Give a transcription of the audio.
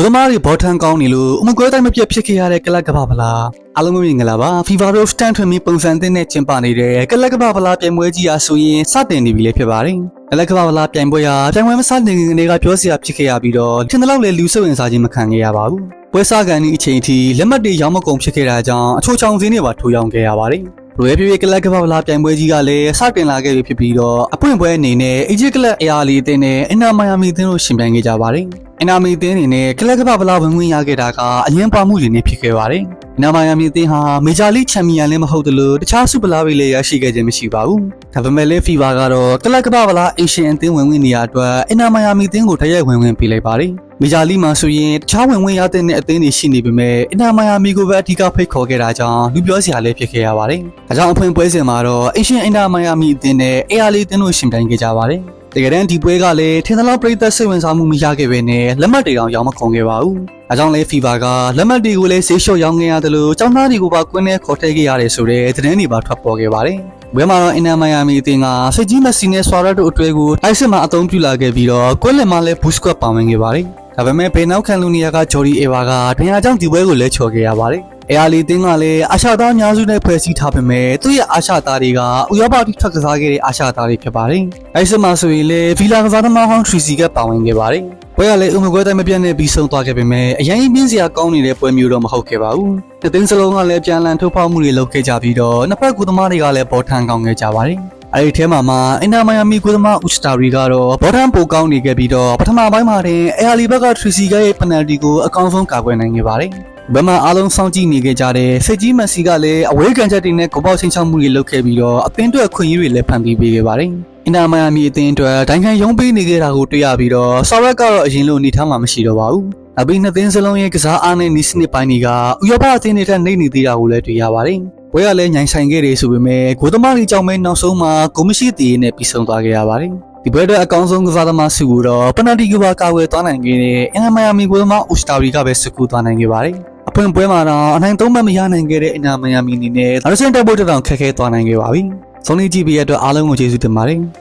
ကိုသမားတွေဘောထန်ကောင်းနေလို့အမကွဲတိုင်းမပြတ်ဖြစ်ခဲ့ရတဲ့ကလပ်ကပ္ပဖလားအားလုံးမင်္ဂလာပါ FIFA Rose တန်ထွင်ပြီးပုံစံသစ်နဲ့ကျင်းပနေတဲ့ကလပ်ကပ္ပဖလားပြိုင်ပွဲကြီးအားဆိုရင်စတင်နေပြီလေဖြစ်ပါတယ်ကလပ်ကပ္ပဖလားပြိုင်ပွဲဟာပြိုင်ပွဲမစတင်ခင်ကနေကပြောစရာဖြစ်ခဲ့ရပြီးတော့ထင်သလောက်လေလူစိတ်ဝင်စားခြင်းမခံခဲ့ရပါဘူးပွဲစားကန်ဒီအချိန်အထိလက်မှတ်တွေရောင်းမကုန်ဖြစ်ခဲ့တာကြောင့်အချို့ချောင်စင်းတွေပါထိုးရောင်းခဲ့ရပါတယ်ရိုရဲပြပြကလပ်ကပ္ပလာပြိုင်ပွဲကြီးကလည်းစတင်လာခဲ့ပြီဖြစ်ပြီးတော့အပွင့်ပွဲအနေနဲ့ Egypt ကလပ်အရာလီအသင်းနဲ့အင်နာမိုင်ယာမီအသင်းတို့ရှင်ပြိုင်ခဲ့ကြပါတယ်။ အင်နာမီအသင်းအနေနဲ့ကလပ်ကပ္ပလာဝင်ဝင်ရခဲ့တာကအရင်ပါမှုတွေနဲ့ဖြစ်ခဲ့ပါတယ်။အင်နာမိုင်ယာမီအသင်းဟာမေဂျာလိချန်ပီယံလည်းမဟုတ်သလိုတခြားဆုပလာတွေလည်းရရှိခဲ့ခြင်းမရှိပါဘူး။ဒါပေမဲ့လည်းဖီဗာကတော့ကလပ်ကပ္ပလာအေရှင်အသင်းဝင်ဝင်နေရာအတွက်အင်နာမိုင်ယာမီအသင်းကိုတရက်ဝင်ဝင်ပေးလိုက်ပါတယ်။မေဂျာလိမှာဆိုရင်တခြားဝင်ဝင်ရတဲ့အသင်းတွေရှိနေပေမဲ့အင်နာမိုင်ယာမီကိုပဲအဓိကဖိတ်ခေါ်ခဲ့တာကြောင့်လူပြောစရာလည်းဖြစ်ခဲ့ရပါတယ်။ဒါကြောင့်အဖွင့်ပွဲစဉ်မှာတော့အေရှင်အင်နာမိုင်ယာမီအသင်းနဲ့ AR အသင်းတို့ရှင်ပြိုင်ခဲ့ကြပါတယ်။ တကယ်တမ်းဒီပွဲကလည်းထင်သလောက်ပြည်သက်စိတ်ဝင်စားမှုမရခဲ့ပဲနဲ့လက်မှတ်တွေတောင်ရောင်းမခုံခဲ့ပါဘူး။ဒါကြောင့်လဲ FIFA ကလက်မှတ်တွေကိုလည်းဆေးလျှော့ရောင်းခဲ့ရတယ်လို့ចောင်းသားတွေကိုပါကွင်းထဲခေါ်ထည့်ခဲ့ရတယ်ဆိုတဲ့သတင်းတွေပါထွက်ပေါ်ခဲ့ပါတယ်။ဘယ်မှာတော့အင်နာမိုင်ယာမီအသင်းကဖိဂျီမက်ဆီနဲ့ဆွာရက်တို့အတွေ့ကိုတိုက်စစ်မှာအသုံးပြုလာခဲ့ပြီးတော့ကွင်းလင်မှာလည်းဘူစကွတ်ပါဝင်ခဲ့ပါတယ်။ဒါပေမဲ့ဘေနောက်ခံလူနီယာကဂျော်ဒီအေဝါကဒဏ်ရာကြောင့်ဒီပွဲကိုလဲချော်ခဲ့ရပါတယ်။ အဲအာလီတင်းကလည်းအာရှသားအများစုနဲ့ဖွဲ့စည်းထားပေမဲ့သူ့ရဲ့အာရှသားတွေကဥရောပတိထွက်ကစားခဲ့တဲ့အာရှသားတွေဖြစ်ပါတယ်။အဲဆက်မှာဆိုရင်လေဗီလာကစားသမားဟောင်းထရီစီကပါဝင်ခဲ့ပါတယ်။ပွဲကလည်းဥမကွဲတိုင်းမပြတ်နဲ့ပြီးဆုံးသွားခဲ့ပေမဲ့အရင်ပြင်းစရာကောင်းနေတဲ့ပွဲမျိုးတော့မဟုတ်ခဲ့ပါဘူး။တသိန်းစလုံးကလည်းပြန်လည်ထုတ်ဖောက်မှုတွေလုပ်ခဲ့ကြပြီးတော့နှစ်ဖက်ကူသမားတွေကလည်းပေါ်ထန်ကောင်းခဲ့ကြပါတယ်။အဲဒီထဲမှာမှအင်တာမိုင်ယာမီကူသမားဥစတာရီကတော့ဘောထန်ပိုကောင်းနေခဲ့ပြီးတော့ပထမပိုင်းမှာတင်အဲအာလီဘက်ကထရီစီကရဲ့ပနယ်တီကိုအကောင်းဆုံးကာကွယ်နိုင်ခဲ့ပါတယ်။ ဘယ်မှာအားလုံးစောင့်ကြည့်နေကြကြတဲ့ဖစ်ကြီးမက်ဆီကလည်းအဝေးကန်ချက်တွေနဲ့ဂိုပေါချင်းချောက်မှုတွေလုပ်ခဲ့ပြီးတော့အသင်းအတွက်ခွင့်ရည်တွေလည်းဖန်တီးပေးခဲ့ပါတယ်။အင်တာမိုင်ယာမီအသင်းအတွက်ဒိုင်ခံရုံးပေးနေခဲ့တာကိုတွေ့ရပြီးတော့ဆော်ရက်ကတော့အရင်လိုအနေထားမှမရှိတော့ပါဘူး။အပိနှစ်သင်းစလုံးရဲ့ကစားအားနဲ့နီးစနစ်ပိုင်းတွေကဥရောပအသင်းတွေထက်နှိမ့်နေသေးတာကိုလည်းတွေ့ရပါတယ်။ပွဲကလည်းညိုင်ဆိုင်ခဲ့တယ်ဆိုပေမဲ့ဂိုသမားကြီးကြောင့်ပဲနောက်ဆုံးမှာဂိုမရှိတီးနဲ့ပြီးဆုံးသွားခဲ့ရပါတယ်။ဒီပွဲအတွက်အကောင်းဆုံးကစားသမားစုကိုတော့ပနတီကပါကာဝယ်သွားနိုင်ခဲ့တဲ့အင်နာမိုင်ယာမီကိုသမားဥစတာရီကပဲစကူသွားနိုင်ခဲ့ပါတယ်။ အဖွင့်ပွဲမှာတော့အနိုင်သုံးမှတ်မရနိုင်ခဲ့တဲ့အင်နာမိုင်ယာမီအနေနဲ့နောက်တစ်ဆင့်တက်ဖို့တောင်ခက်ခဲသွားနိုင်ခဲ့ပါပြီ။ဆုံးလေးကြည့်ပြီးရတဲ့အတွက်အားလုံးကိုကျေးဇူးတင်ပါတယ်။